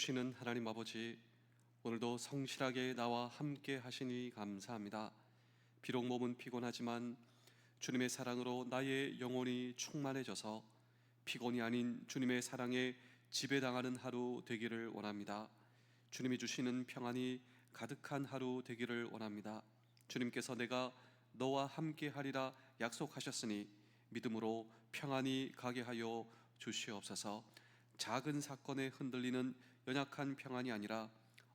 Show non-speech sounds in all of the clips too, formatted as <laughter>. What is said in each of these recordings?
주시는 하나님 아버지, 오늘도 성실하게 나와 함께 하시니 감사합니다. 비록 몸은 피곤하지만 주님의 사랑으로 나의 영혼이 충만해져서 피곤이 아닌 주님의 사랑에 지배당하는 하루 되기를 원합니다. 주님이 주시는 평안이 가득한 하루 되기를 원합니다. 주님께서 내가 너와 함께 하리라 약속하셨으니 믿음으로 평안이 가게 하여 주시옵소서. 작은 사건에 흔들리는 연약한 평안이 아니라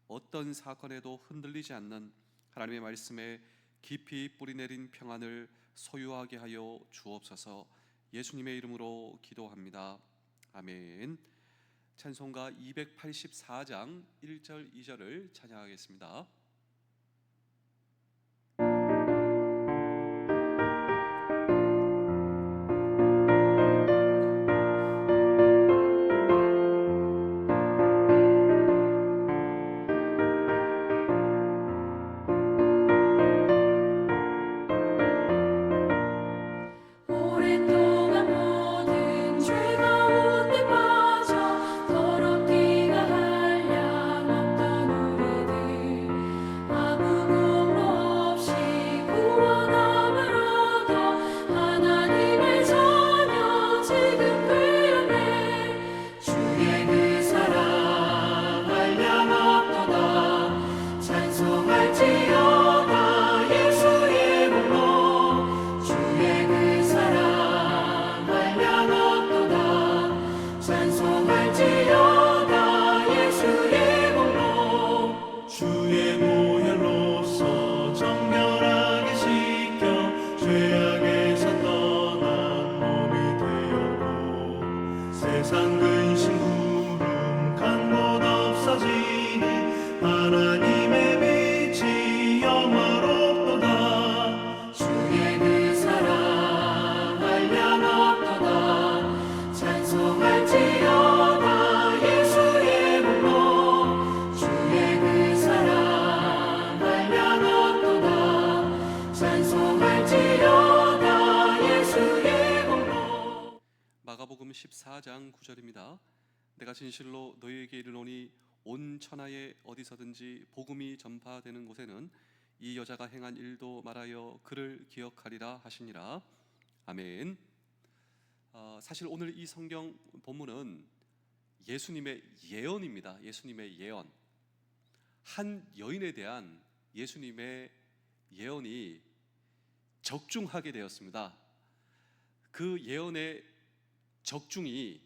어떤 사건에도 흔들리지 않는 하나님의 말씀에 깊이 뿌리내린 평안을 소유하게 하여 주옵소서. 예수님의 이름으로 기도합니다. 아멘. 찬송가 284장 1절 2절을 찬양하겠습니다. 14장 9절입니다. 내가 진실로 너희에게 이르노니 온 천하에 어디서든지 복음이 전파되는 곳에는 이 여자가 행한 일도 말하여 그를 기억하리라 하시니라. 아멘. 어, 사실 오늘 이 성경 본문은 예수님의 예언입니다. 예수님의 예언. 한 여인에 대한 예수님의 예언이 적중하게 되었습니다. 그 예언의 적중이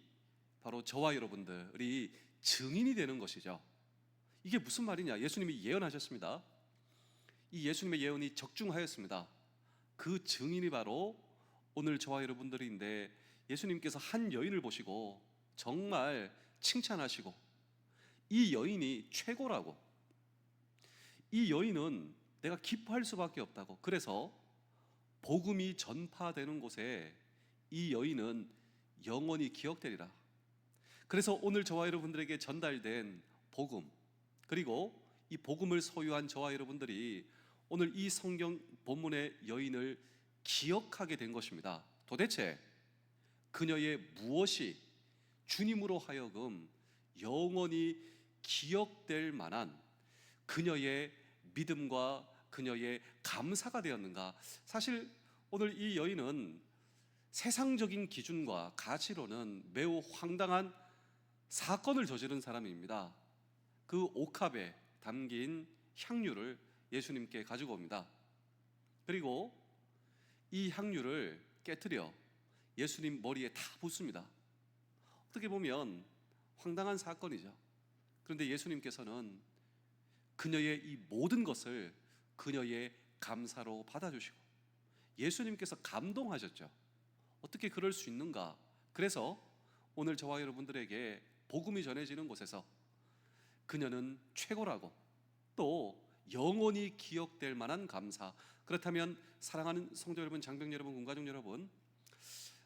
바로 저와 여러분들이 증인이 되는 것이죠. 이게 무슨 말이냐? 예수님이 예언하셨습니다. 이 예수님의 예언이 적중하였습니다. 그 증인이 바로 오늘 저와 여러분들인데 예수님께서 한 여인을 보시고 정말 칭찬하시고 이 여인이 최고라고 이 여인은 내가 기뻐할 수밖에 없다고 그래서 복음이 전파되는 곳에 이 여인은 영원히 기억되리라. 그래서 오늘 저와 여러분들에게 전달된 복음 그리고 이 복음을 소유한 저와 여러분들이 오늘 이 성경 본문의 여인을 기억하게 된 것입니다. 도대체 그녀의 무엇이 주님으로 하여금 영원히 기억될 만한 그녀의 믿음과 그녀의 감사가 되었는가? 사실 오늘 이 여인은 세상적인 기준과 가치로는 매우 황당한 사건을 저지른 사람입니다. 그 옥합에 담긴 향유를 예수님께 가지고 옵니다. 그리고 이 향유를 깨뜨려 예수님 머리에 다 붓습니다. 어떻게 보면 황당한 사건이죠. 그런데 예수님께서는 그녀의 이 모든 것을 그녀의 감사로 받아주시고 예수님께서 감동하셨죠. 어떻게 그럴 수 있는가? 그래서 오늘 저와 여러분들에게 복음이 전해지는 곳에서 그녀는 최고라고 또 영원히 기억될 만한 감사. 그렇다면 사랑하는 성도 여러분, 장병 여러분, 군가족 여러분,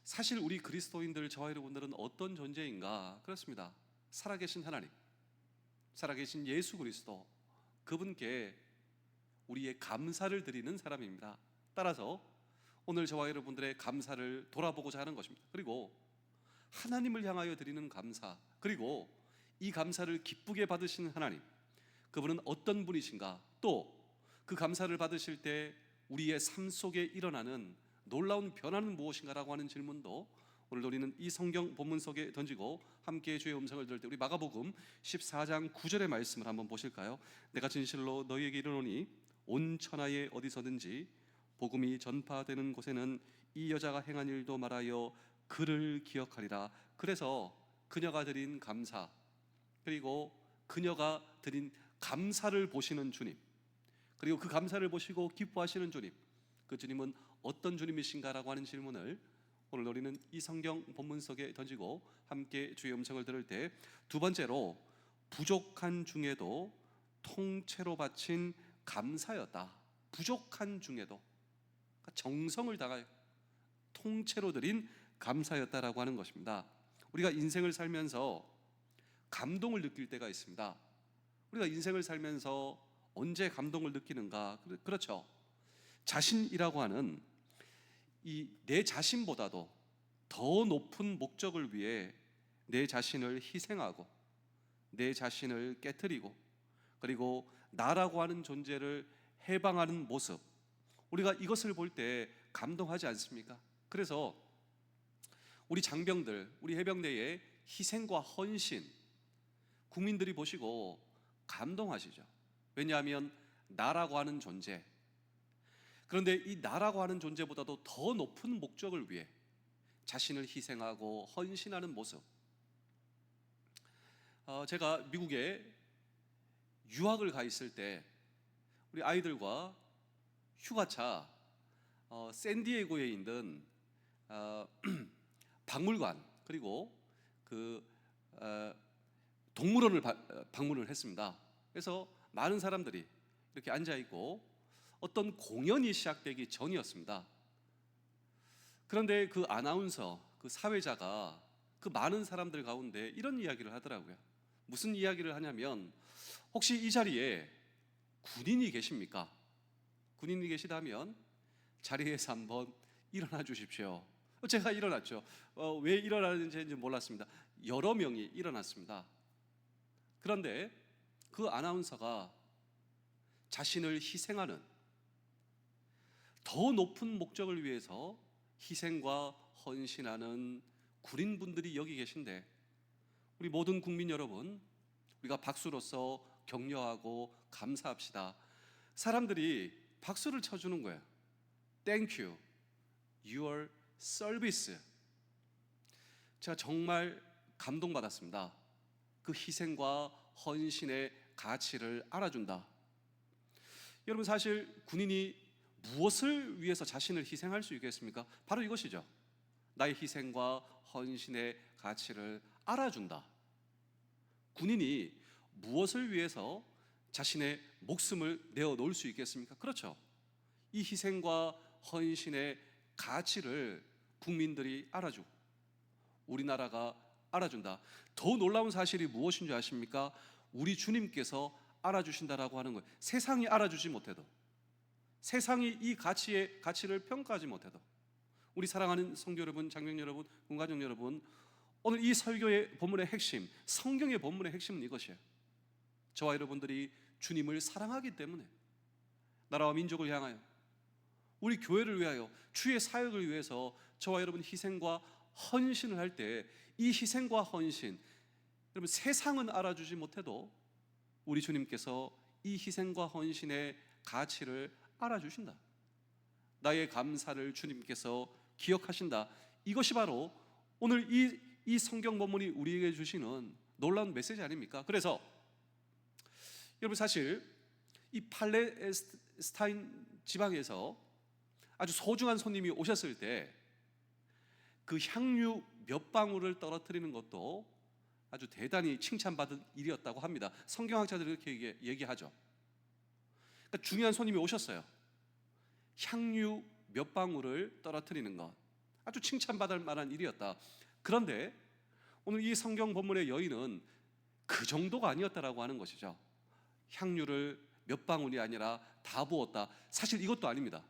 사실 우리 그리스도인들 저와 여러분들은 어떤 존재인가? 그렇습니다. 살아계신 하나님, 살아계신 예수 그리스도, 그분께 우리의 감사를 드리는 사람입니다. 따라서 오늘 저와 여러분들의 감사를 돌아보고자 하는 것입니다. 그리고 하나님을 향하여 드리는 감사 그리고 이 감사를 기쁘게 받으시는 하나님 그분은 어떤 분이신가 또 그 감사를 받으실 때 우리의 삶 속에 일어나는 놀라운 변화는 무엇인가라고 하는 질문도 오늘 우리는 이 성경 본문 속에 던지고 함께 주의 음성을 들을 때 우리 마가복음 14장 9절의 말씀을 한번 보실까요? 내가 진실로 너희에게 이르노니 온 천하에 어디서든지 복음이 전파되는 곳에는 이 여자가 행한 일도 말하여 그를 기억하리라. 그래서 그녀가 드린 감사 그리고 그녀가 드린 감사를 보시는 주님 그리고 그 감사를 보시고 기뻐하시는 주님 그 주님은 어떤 주님이신가라고 하는 질문을 오늘 우리는 이 성경 본문 속에 던지고 함께 주의 음성을 들을 때 두 번째로 부족한 중에도 통째로 바친 감사였다. 부족한 중에도 정성을 다하여 통째로 드린 감사였다라고 하는 것입니다. 우리가 인생을 살면서 감동을 느낄 때가 있습니다. 우리가 인생을 살면서 언제 감동을 느끼는가? 그렇죠. 자신이라고 하는 이 내 자신보다도 더 높은 목적을 위해 내 자신을 희생하고 내 자신을 깨뜨리고 그리고 나라고 하는 존재를 해방하는 모습 우리가 이것을 볼 때 감동하지 않습니까? 그래서 우리 장병들, 우리 해병대의 희생과 헌신 국민들이 보시고 감동하시죠. 왜냐하면 나라고 하는 존재 그런데 이 나라고 하는 존재보다도 더 높은 목적을 위해 자신을 희생하고 헌신하는 모습. 어, 제가 미국에 유학을 가 있을 때 우리 아이들과 휴가차 어, 샌디에고에 있는 어, <clears throat> 박물관 그리고 그 어, 동물원을 바- 어, 방문을 했습니다. 그래서 많은 사람들이 이렇게 앉아 있고 어떤 공연이 시작되기 전이었습니다. 그런데 그 아나운서, 그 사회자가 그 많은 사람들 가운데 이런 이야기를 하더라고요. 무슨 이야기를 하냐면 혹시 이 자리에 군인이 계십니까? 군인이 계시다면 자리에서 한번 일어나 주십시오. 제가 일어났죠. 어, 왜 일어나는지 몰랐습니다. 여러 명이 일어났습니다. 그런데 그 아나운서가 자신을 희생하는 더 높은 목적을 위해서 희생과 헌신하는 군인분들이 여기 계신데 우리 모든 국민 여러분 우리가 박수로서 격려하고 감사합시다. 사람들이 박수를 쳐주는 거예요. Thank you. Your service. 제가 정말 감동받았습니다. 그 희생과 헌신의 가치를 알아준다. 여러분 사실 군인이 무엇을 위해서 자신을 희생할 수 있겠습니까? 바로 이것이죠. 나의 희생과 헌신의 가치를 알아준다. 군인이 무엇을 위해서 자신의 목숨을 내어 놓을 수 있겠습니까? 그렇죠. 이 희생과 헌신의 가치를 국민들이 알아주고 우리나라가 알아준다. 더 놀라운 사실이 무엇인 줄 아십니까? 우리 주님께서 알아주신다라고 하는 거예요. 세상이 알아주지 못해도 세상이 이 가치의 가치를 평가하지 못해도 우리 사랑하는 성도 여러분, 장병 여러분, 군가족 여러분, 오늘 이 설교의 본문의 핵심, 성경의 본문의 핵심은 이것이에요. 저와 여러분들이 주님을 사랑하기 때문에 나라와 민족을 향하여 우리 교회를 위하여 주의 사역을 위해서 저와 여러분 희생과 헌신을 할 때 이 희생과 헌신 여러분 세상은 알아주지 못해도 우리 주님께서 이 희생과 헌신의 가치를 알아주신다. 나의 감사를 주님께서 기억하신다. 이것이 바로 오늘 이, 이 성경 본문이 우리에게 주시는 놀라운 메시지 아닙니까? 그래서 여러분 사실 이 팔레스타인 지방에서 아주 소중한 손님이 오셨을 때 그 향유 몇 방울을 떨어뜨리는 것도 아주 대단히 칭찬받은 일이었다고 합니다. 성경학자들이 이렇게 얘기- 얘기 하죠. 그러니까 중요한 손님이 오셨어요. 향유 몇 방울을 떨어뜨리는 것 아주 칭찬받을 만한 일이었다. 그런데 오늘 이 성경 본문의 여인은 그 정도가 아니었다라고 하는 것이죠. 향유를 몇 방울이 아니라 다 부었다. 사실 이것도 아닙니다.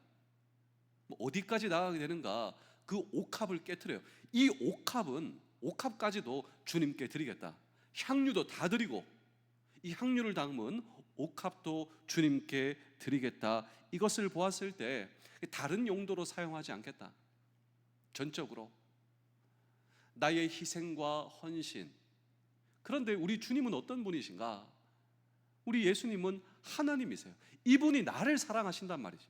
뭐 어디까지 나가게 되는가? 그 옥합을 깨뜨려요. 이 옥합은 옥합까지도 주님께 드리겠다. 향유도 다 드리고 이 향유를 담은 옥합도 주님께 드리겠다. 이것을 보았을 때 다른 용도로 사용하지 않겠다. 전적으로 나의 희생과 헌신. 그런데 우리 주님은 어떤 분이신가? 우리 예수님은 하나님이세요. 이분이 나를 사랑하신단 말이죠.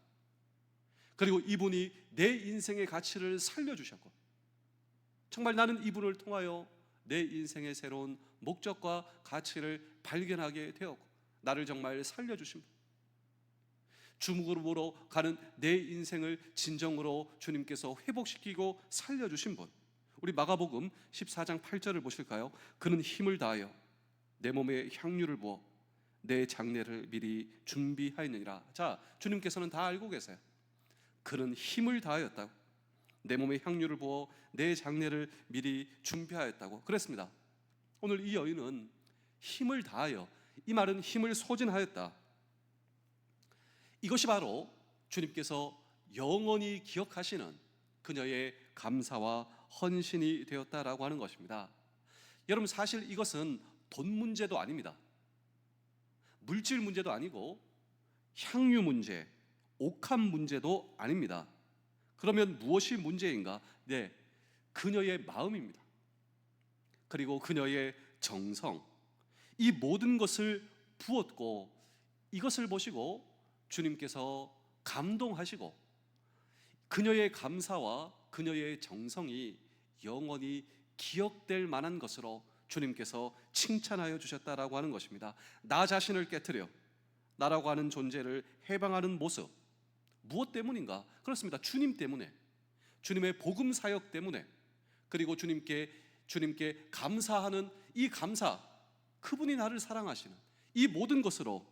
그리고 이분이 내 인생의 가치를 살려주셨고, 정말 나는 이분을 통하여 내 인생의 새로운 목적과 가치를 발견하게 되었고, 나를 정말 살려주신 분. 주목으로 가는 내 인생을 진정으로 주님께서 회복시키고 살려주신 분. 우리 마가복음 14장 8절을 보실까요? 그는 힘을 다하여 내 몸에 향유를 부어 내 장례를 미리 준비하였느니라. 자, 주님께서는 다 알고 계세요. 그는 힘을 다하였다고. 내 몸에 향유를 부어 내 장례를 미리 준비하였다고. 그랬습니다. 오늘 이 여인은 힘을 다하여 이 말은 힘을 소진하였다. 이것이 바로 주님께서 영원히 기억하시는 그녀의 감사와 헌신이 되었다라고 하는 것입니다. 여러분 사실 이것은 돈 문제도 아닙니다. 물질 문제도 아니고 향유 문제, 옥합 문제도 아닙니다. 그러면 무엇이 문제인가? 네, 그녀의 마음입니다. 그리고 그녀의 정성, 이 모든 것을 부었고 이것을 보시고 주님께서 감동하시고 그녀의 감사와 그녀의 정성이 영원히 기억될 만한 것으로 주님께서 칭찬하여 주셨다라고 하는 것입니다. 나 자신을 깨뜨려 나라고 하는 존재를 해방하는 모습 무엇 때문인가? 그렇습니다. 주님 때문에 주님의 복음 사역 때문에 그리고 주님께 주님께 감사하는 이 감사 그분이 나를 사랑하시는 이 모든 것으로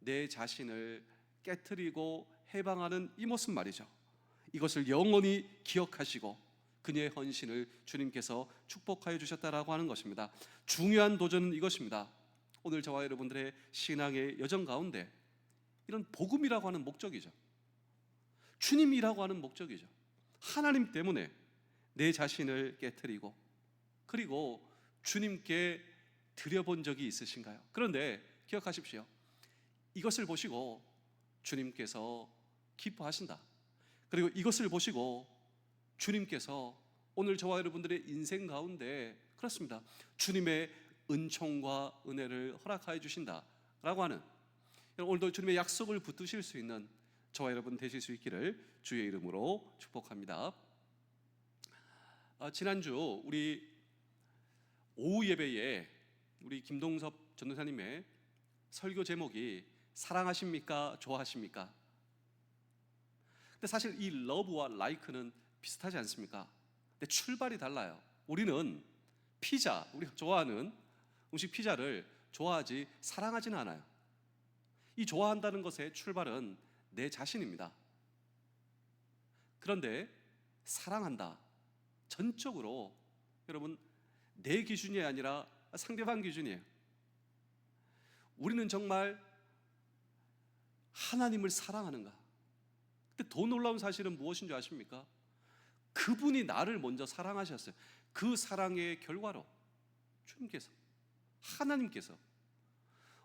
내 자신을 깨뜨리고 해방하는 이 모습 말이죠. 이것을 영원히 기억하시고 그녀의 헌신을 주님께서 축복하여 주셨다라고 하는 것입니다. 중요한 도전은 이것입니다. 오늘 저와 여러분들의 신앙의 여정 가운데 이런 복음이라고 하는 목적이죠. 주님이라고 하는 목적이죠. 하나님 때문에 내 자신을 깨뜨리고 그리고 주님께 드려본 적이 있으신가요? 그런데 기억하십시오. 이것을 보시고 주님께서 기뻐하신다. 그리고 이것을 보시고 주님께서 오늘 저와 여러분들의 인생 가운데 그렇습니다. 주님의 은총과 은혜를 허락하여 주신다라고 하는 오늘도 주님의 약속을 붙드실 수 있는 저와 여러분 되실 수 있기를 주의 이름으로 축복합니다. 아, 지난주 우리 오후 예배에 우리 김동섭 전도사님의 설교 제목이 사랑하십니까? 좋아하십니까? 근데 사실 이 러브와 라이크는 비슷하지 않습니까? 근데 출발이 달라요. 우리는 피자, 우리가 좋아하는 음식 피자를 좋아하지 사랑하지는 않아요. 이 좋아한다는 것의 출발은 내 자신입니다. 그런데 사랑한다. 전적으로 여러분 내 기준이 아니라 상대방 기준이에요. 우리는 정말 하나님을 사랑하는가? 근데 더 놀라운 사실은 무엇인 줄 아십니까? 그분이 나를 먼저 사랑하셨어요. 그 사랑의 결과로 주님께서 하나님께서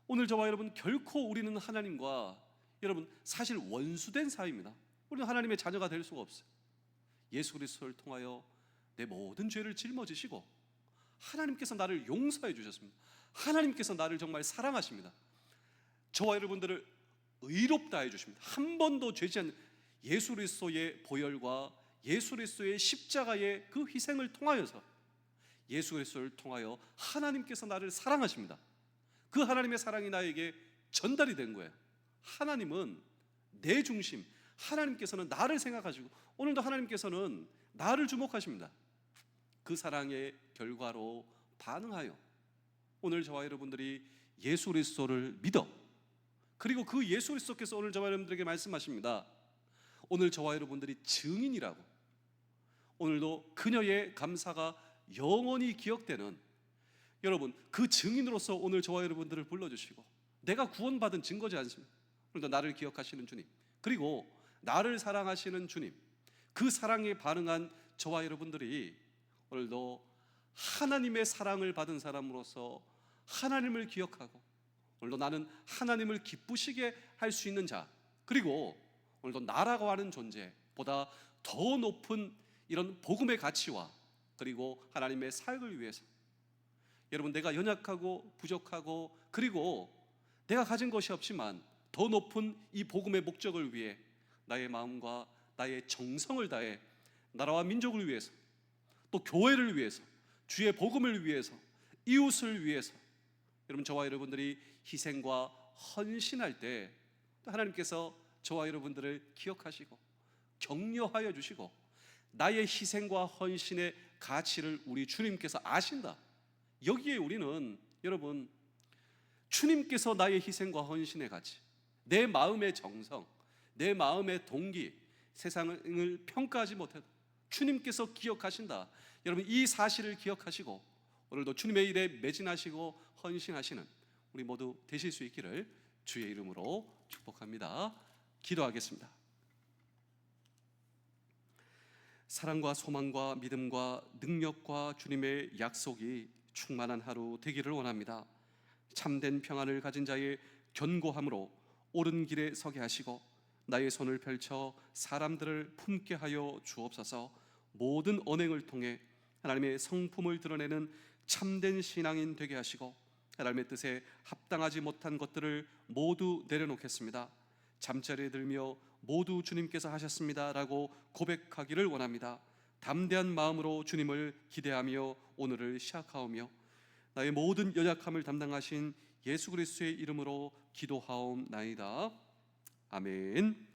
오늘 저와 여러분 결코 우리는 하나님과 여러분 사실 원수된 사이입니다. 우리는 하나님의 자녀가 될 수가 없어요. 예수 그리스도를 통하여 내 모든 죄를 짊어지시고 하나님께서 나를 용서해 주셨습니다. 하나님께서 나를 정말 사랑하십니다. 저와 여러분들을 의롭다 해 주십니다. 한 번도 죄지 않는 예수 그리스도의 보혈과 예수 그리스도의 십자가의 그 희생을 통하여서 예수 그리스도를 통하여 하나님께서 나를 사랑하십니다. 그 하나님의 사랑이 나에게 전달이 된 거예요. 하나님은 내 중심, 하나님께서는 나를 생각하시고 오늘도 하나님께서는 나를 주목하십니다. 그 사랑의 결과로 반응하여 오늘 저와 여러분들이 예수 그리스도를 믿어 그리고 그 예수 그리스도께서 오늘 저와 여러분들에게 말씀하십니다. 오늘 저와 여러분들이 증인이라고 오늘도 그녀의 감사가 영원히 기억되는 여러분 그 증인으로서 오늘 저와 여러분들을 불러주시고 내가 구원받은 증거지 않습니까? 오늘도 나를 기억하시는 주님 그리고 나를 사랑하시는 주님 그 사랑에 반응한 저와 여러분들이 오늘도 하나님의 사랑을 받은 사람으로서 하나님을 기억하고 오늘도 나는 하나님을 기쁘시게 할 수 있는 자 그리고 오늘도 나라고 하는 존재보다 더 높은 이런 복음의 가치와 그리고 하나님의 사역을 위해서. 여러분 내가 연약하고 부족하고 그리고 내가 가진 것이 없지만 더 높은 이 복음의 목적을 위해 나의 마음과 나의 정성을 다해 나라와 민족을 위해서 또 교회를 위해서 주의 복음을 위해서 이웃을 위해서 여러분 저와 여러분들이 희생과 헌신할 때 하나님께서 저와 여러분들을 기억하시고 격려하여 주시고 나의 희생과 헌신의 가치를 우리 주님께서 아신다. 여기에 우리는 여러분 주님께서 나의 희생과 헌신의 가치, 내 마음의 정성, 내 마음의 동기, 세상을 평가하지 못해도 주님께서 기억하신다. 여러분 이 사실을 기억하시고 오늘도 주님의 일에 매진하시고 헌신하시는 우리 모두 되실 수 있기를 주의 이름으로 축복합니다. 기도하겠습니다. 사랑과 소망과 믿음과 능력과 주님의 약속이 충만한 하루 되기를 원합니다. 참된 평안을 가진 자의 견고함으로 옳은 길에 서게 하시고 나의 손을 펼쳐 사람들을 품게 하여 주옵소서. 모든 언행을 통해 하나님의 성품을 드러내는 참된 신앙인 되게 하시고 하나님의 뜻에 합당하지 못한 것들을 모두 내려놓겠습니다. 잠자리에 들며 모두 주님께서 하셨습니다라고 고백하기를 원합니다. 담대한 마음으로 주님을 기대하며 오늘을 시작하오며 나의 모든 연약함을 담당하신 예수 그리스도의 이름으로 기도하옵나이다. 아멘.